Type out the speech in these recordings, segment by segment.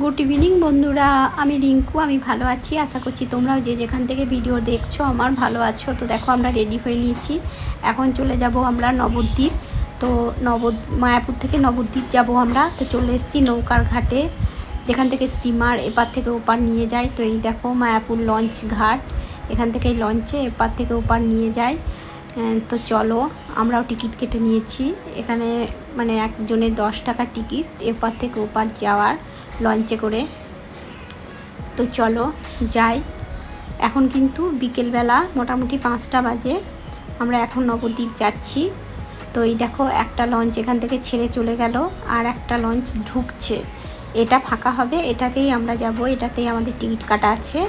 Good evening বন্ধুরা। আমি রিঙ্কু, আমি ভালো আছি। আশা করছি তোমরাও যে যেখান থেকে ভিডিও দেখছ, আমার ভালো আছো। তো দেখো, আমরা রেডি হয়ে নিয়েছি। এখন চলে যাব আমরা নবদ্বীপ। তো নব মায়াপুর থেকে নবদ্বীপ যাব আমরা। তো চলে এসেছি নৌকার ঘাটে। যেখান থেকে স্টিমার এপার থেকে ওপার নিয়ে যায়। তো এই দেখো, মায়াপুর লঞ্চ ঘাট। এখান থেকে লঞ্চে এপার থেকে ওপার নিয়ে যায়। তো চলো, আমরাও টিকিট কেটে নিয়েছি। এখানে মানে একজনের দশ টাকা টিকিট, এপার থেকে ওপার যাওয়ার। লঞ্চে করে। তো চলো যাই। এখন কিন্তু বিকেলবেলা মোটামুটি পাঁচটা বাজে। আমরা এখন নবদ্বীপ যাচ্ছি। তো এই দেখো, একটা লঞ্চ এখান থেকে ছেড়ে চলে গেল আর একটা লঞ্চ ঢুকছে। এটা ফাঁকা হবে, এটাতেই আমরা যাব, এটাতেই আমাদের টিকিট কাটা আছে।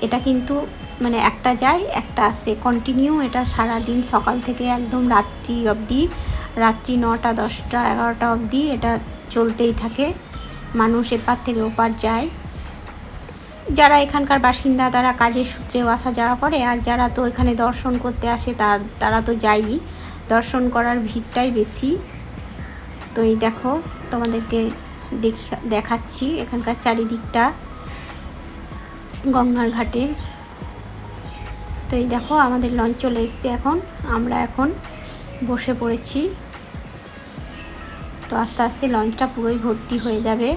এটা কিন্তু মানে একটা যায়, একটা আসে। কন্টিনিউ এটা সারা দিন সকাল থেকে একদম রাত্রি অবধি, রাত্রি নটা, দশটা, এগারোটা অবধি এটা চলতেই থাকে। মানুষ এপার থেকে ওপার যায়। যারা এখানকার বাসিন্দা, তারা কাজের সূত্রেও আসা যাওয়া করে, আর যারা তো এখানে দর্শন করতে আসে তার তারা তো যায়ই দর্শন করার ভিড়টাই বেশি। তো এই দেখো, তোমাদেরকে দেখি, দেখাচ্ছি এখানকার চারিদিকটা গঙ্গার ঘাটের তো এই দেখো, আমাদের লঞ্চ চলে এসছে এখন। আমরা এখন বসে পড়েছি। তো আস্তে আস্তে লঞ্চটা পুরোই ভর্তি হয়ে যাবে।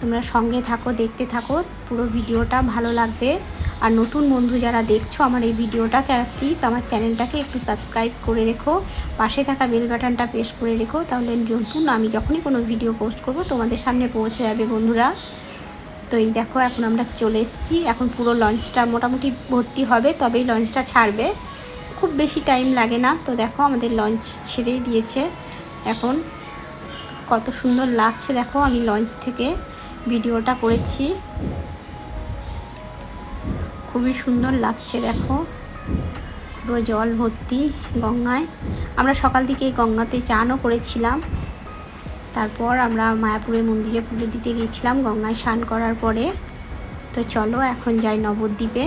তোমরা সঙ্গে থাকো, দেখতে থাকো। পুরো ভিডিওটা ভালো লাগবে। আর নতুন বন্ধু যারা দেখছ আমার এই ভিডিওটা, তারা প্লিজ আমার চ্যানেলটাকে একটু সাবস্ক্রাইব করে রেখো। পাশে থাকা বেল বাটনটা প্রেস করে রেখো। তাহলে নতুন আমি যখনই কোনো ভিডিও পোস্ট করব, তোমাদের সামনে পৌঁছে যাবে বন্ধুরা। তো এই দেখো, এখন আমরা চলে এসেছি। এখন পুরো লঞ্চটা মোটামুটি ভর্তি হবে, তবেই লঞ্চটা ছাড়বে। খুব বেশি টাইম লাগে না। তো দেখো, আমাদের লঞ্চ ছেড়েই দিয়েছে। এখন কত সুন্দর লাগছে, দেখো, আমি লঞ্চ থেকে। ভিডিওটা করেছি। খুবই সুন্দর লাগছে, দেখো। পুরো জল ভর্তি গঙ্গায়। আমরা সকাল থেকে গঙ্গাতে চানও করেছিলাম। তারপর আমরা মায়াপুরের মন্দিরে পুজো দিতে গিয়েছিলাম গঙ্গায় স্নান করার পরে। তো চলো, এখন যাই নবদ্বীপে।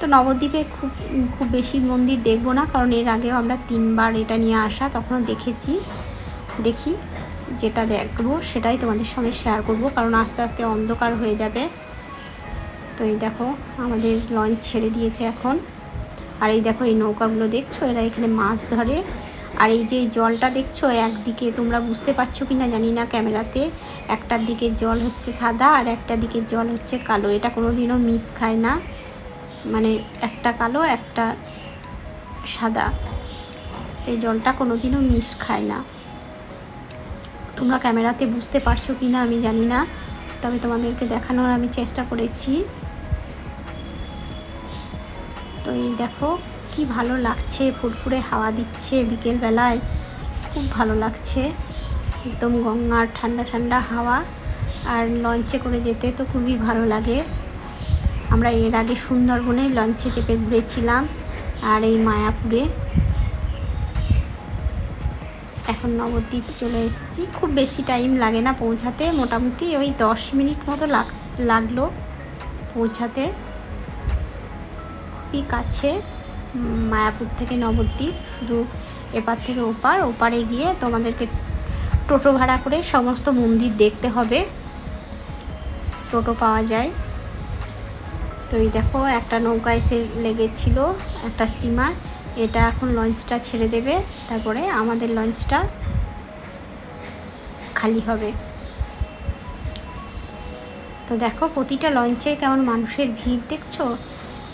তো নবদ্বীপে খুব খুব বেশি মন্দির দেখব না, কারণ এর আগেও আমরা তিনবার এটা নিয়ে আসা তখনও দেখেছি। দেখি। যেটা দেখব, সেটাই তোমাদের সঙ্গে শেয়ার করব, কারণ আস্তে আস্তে অন্ধকার হয়ে যাবে। তো এই দেখো, আমাদের লঞ্চ ছেড়ে দিয়েছে এখন। আর এই দেখো, এই নৌকাগুলো দেখছ? এরা এখানে মাছ ধরে। আর এই যে জলটা দেখছ, একদিকে তোমরা বুঝতে পারছ কি না জানি না ক্যামেরাতে। একটার দিকে জল হচ্ছে সাদা, আর একটা দিকে জল হচ্ছে কালো। এটা কোনো দিনও মিস খায় না। মানে একটা কালো, একটা সাদা। এই জলটা কোনো দিনও মিস খায় না। তোমরা ক্যামেরাতে বুঝতে পারছ কি না আমি জানি না, তবে তোমাদেরকে দেখানোর আমি চেষ্টা করেছি। তো এই দেখো, কি ভালো লাগছে, ফুরফুরে হাওয়া দিচ্ছে বিকেল বেলায় খুব ভালো লাগছে। একদম গঙ্গার ঠান্ডা ঠান্ডা হাওয়া, আর লঞ্চে করে যেতে তো খুবই ভালো লাগে। আমরা এর আগে সুন্দরবনে লঞ্চে চেপে ঘুরেছিলাম, আর এই মায়াপুরে। এখন নবদ্বীপ চলে এসেছি। খুব বেশি টাইম লাগে না পৌঁছাতে, মোটামুটি ওই দশ মিনিট মতো লাগ, লাগল পৌঁছাতে। খুবই কাছে মায়াপুর থেকে নবদ্বীপ, শুধু এপার থেকে ওপার, ওপারে গিয়ে তোমাদেরকে টোটো ভাড়া করে সমস্ত মন্দির দেখতে হবে। টোটো পাওয়া যায়। তো এই দেখো, একটা নৌকা এসে লেগেছিল, একটা স্টিমার এটা এখন লঞ্চটা ছেড়ে দেবে, তারপরে আমাদের লঞ্চটা খালি হবে। তো দেখো, প্রতিটা লঞ্চে কেমন মানুষের ভিড় দেখছ?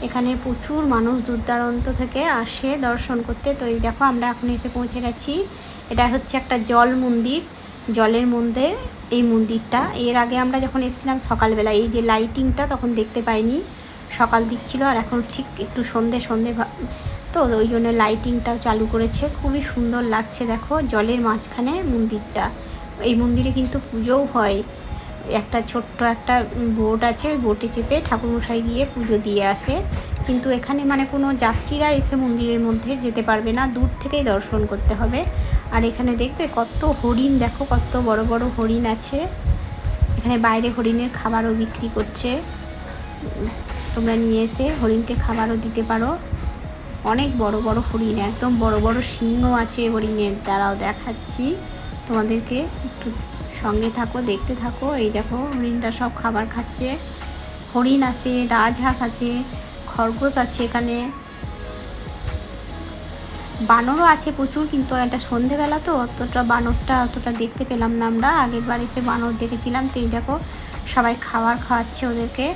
এখানে প্রচুর মানুষ দূর দূরান্ত থেকে আসে দর্শন করতে। তো এই দেখো, আমরা এখন এসে পৌঁছে গেছি। এটা হচ্ছে একটা জল মন্দির। জলের মধ্যে এই মন্দিরটা। এর আগে আমরা যখন এসেছিলাম সকালবেলা, এই যে লাইটিংটা তখন দেখতে পাইনি। সকাল দিক ছিল আর এখন ঠিক একটু সন্ধে সন্ধে তো ওই জন্য লাইটিংটাও চালু করেছে। খুবই সুন্দর লাগছে, দেখো, জলের মাঝখানে মন্দিরটা। এই মন্দিরে কিন্তু পুজোও হয়। একটা ছোট্ট একটা বোট আছে ওই বোটে চেপে ঠাকুরমশাই গিয়ে পুজো দিয়ে আসে। কিন্তু এখানে মানে কোনো যাত্রীরা এসে মন্দিরের মধ্যে যেতে পারবে না, দূর থেকেই দর্শন করতে হবে। আর এখানে দেখবে কত হরিণ, দেখো, কত বড় বড় হরিণ আছে। এখানে বাইরে হরিণের খাবারও বিক্রি করছে। তোমরা নিয়ে এসে হরিণকে খাবারও দিতে পারো। অনেক বড় বড় হরিণ, একদম বড় বড় শিংও আছে হরিণের। দ্বারাও দেখাচ্ছি। তোমাদেরকে একটু সঙ্গে থাকো, দেখতে থাকো। এই দেখো, হরিণটা সব খাবার খাচ্ছে। হরিণ আছে, রাজহাঁস আছে, খরগোশ আছে এখানে। বানরও আছে প্রচুর, কিন্তু এটা সন্ধেবেলা তো, অতটা বানরটা অতটা দেখতে পেলাম না আমরা। আগের বার এসে বানর দেখেছিলাম, তো এই দেখো, সবাই খাবার খাওয়াচ্ছে ওদেরকে।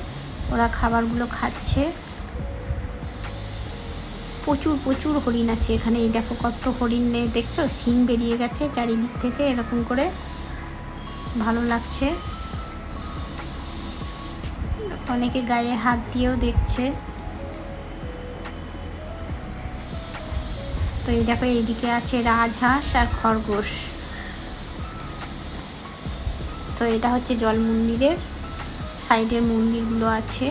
ওরা খাবারগুলো খাচ্ছে। প্রচুর প্রচুর হরিণ আছে এখানে। এই দেখো কত হরিণ নেই দেখছ? সিং বেরিয়ে গেছে চারিদিক থেকে, এরকম করে। ভালো লাগছে। অনেকে গায়ে হাত দিয়েও দেখছে। তো এই দেখো, এইদিকে আছে রাজহাঁস আর খরগোশ। তো এটা হচ্ছে জল মন্দিরের সাইডের মন্দিরগুলো আছে।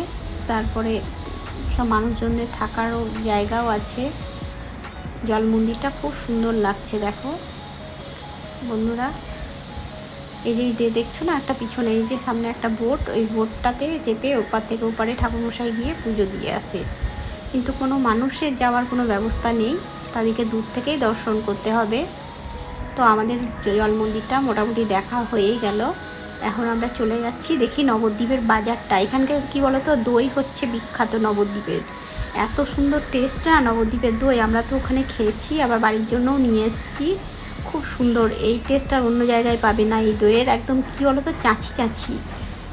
তারপরে সব মানুষজনদের থাকারও জায়গাও আছে। জল মন্দিরটা খুব সুন্দর লাগছে, দেখো। বন্ধুরা, এই যে দেখছ না একটা পিছনে? এই যে সামনে একটা বোট, ওই বোটটাতে চেপে ওপার থেকে ওপারে ঠাকুরমশাই গিয়ে পুজো দিয়ে আসে। কিন্তু কোনো মানুষের যাওয়ার কোনো ব্যবস্থা নেই। তাদেরকে দূর থেকেই দর্শন করতে হবে। তো আমাদের জল মন্দিরটা মোটামুটি দেখা হয়েই গেল। এখন আমরা চলে যাচ্ছি, দেখি নবদ্বীপের বাজারটা। এখানকার কি বলতো, দই হচ্ছে বিখ্যাত নবদ্বীপের। এত সুন্দর টেস্ট না নবদ্বীপের দই। আমরা তো ওখানে খেয়েছি, আবার বাড়ির জন্যও নিয়ে এসেছি। খুব সুন্দর। এই টেস্ট আর অন্য জায়গায় পাবে না এই দইয়ের। একদম কী বলতো, চাঁচি চাঁচি।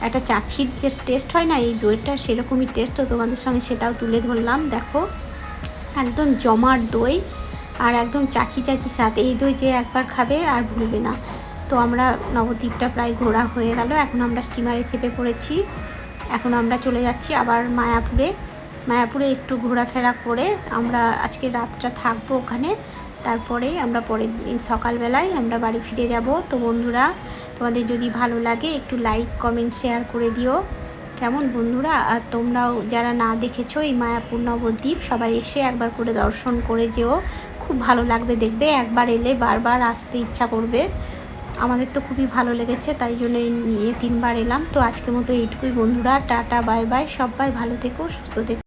একটা চাঁচির যে টেস্ট হয় না, এই দইটা সেরকমই টেস্টও তোমাদের সঙ্গে সেটাও তুলে ধরলাম। দেখো, একদম জমার দই। আর একদম চাচি চাচি স্বাদ এই দই যে একবার খাবে আর ভুলবে না। তো আমরা নবদ্বীপটা প্রায় ঘোরা হয়ে গেল। এখন আমরা স্টিমারে চেপে পড়েছি। এখন আমরা চলে যাচ্ছি আবার মায়াপুরে। মায়াপুরে একটু ঘোরাফেরা করে আমরা আজকে রাতটা থাকব ওখানে। তারপরে আমরা পরের দিন সকালবেলায় আমরা বাড়ি ফিরে যাব। তো বন্ধুরা, তোমাদের যদি ভালো লাগে একটু লাইক কমেন্ট শেয়ার করে দিও। কেমন বন্ধুরা? আর তোমরাও যারা না দেখেছ এই মায়াপুর নবদ্বীপ, সবাই এসে একবার করে দর্শন করে যেও। খুব ভালো লাগবে দেখবে। একবার এলে বারবার আসতে ইচ্ছা করবে। আমাদের তো খুবই ভালো লেগেছে, তাই জন্য নিয়ে তিনবার এলাম। তো আজকের মতো এইটুকুই বন্ধুরা, টাটা, বাই বাই, সবাই ভালো থেকো, সুস্থ থেকো।